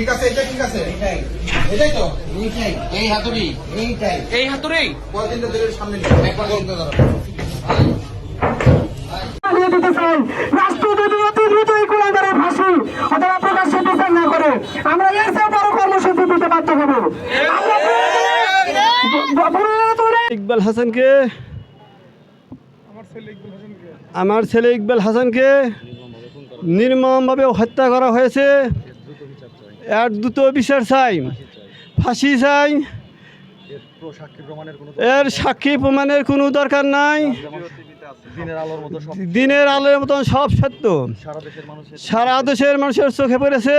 ঠিক আছে এটা ঠিক আছে। এটাই। তো? এই হাতুড়ি? এই হাতুড়ি? ধরে সামনে একবার ধরো এর চেয়ে বড় কর্মসূচি দিতে বাধ্য হব ইকবাল হাসানকে। আমার ছেলে ইকবাল হাসানকে নির্মমভাবে হত্যা করা হয়েছে। এর দ্রুত বিচার চাই। ফাঁসি চাই। এর সাক্ষী প্রমাণের কোনো দরকার নাই। দিনের আলোর মতন সব সত্য। সারা দেশের মানুষের চোখে পড়েছে।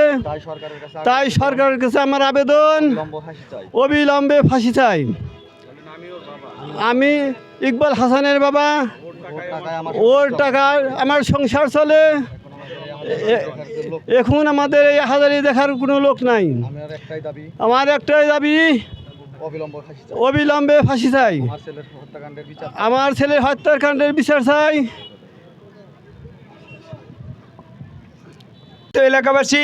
তাই সরকারের কাছে আমার আবেদন। অবিলম্বে ফাঁসি চাই। আমি ইকবাল হাসানের বাবা। ওর টাকার আমার সংসার চলে। এখন আমাদের এই হাজারি দেখার কোনো লোক নাই। আমার একটাই দাবি। অবিলম্বে ফাঁসি চাই। আমার ছেলের হত্যাকাণ্ডের বিচার চাই। তো এলাকাবাসী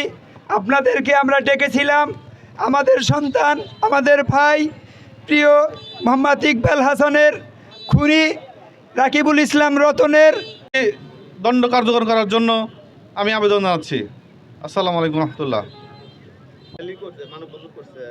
আপনাদেরকে আমরা ডেকেছিলাম আমাদের সন্তান আমাদের ভাই প্রিয় মোহাম্মদ ইকবাল হাসানের খুনি রাকিবুল ইসলাম রতনের। দণ্ড কার্যকর করার জন্য আমি আবেদন জানাচ্ছি। আসসালামু আলাইকুম রহমতুল্লাহ। করছে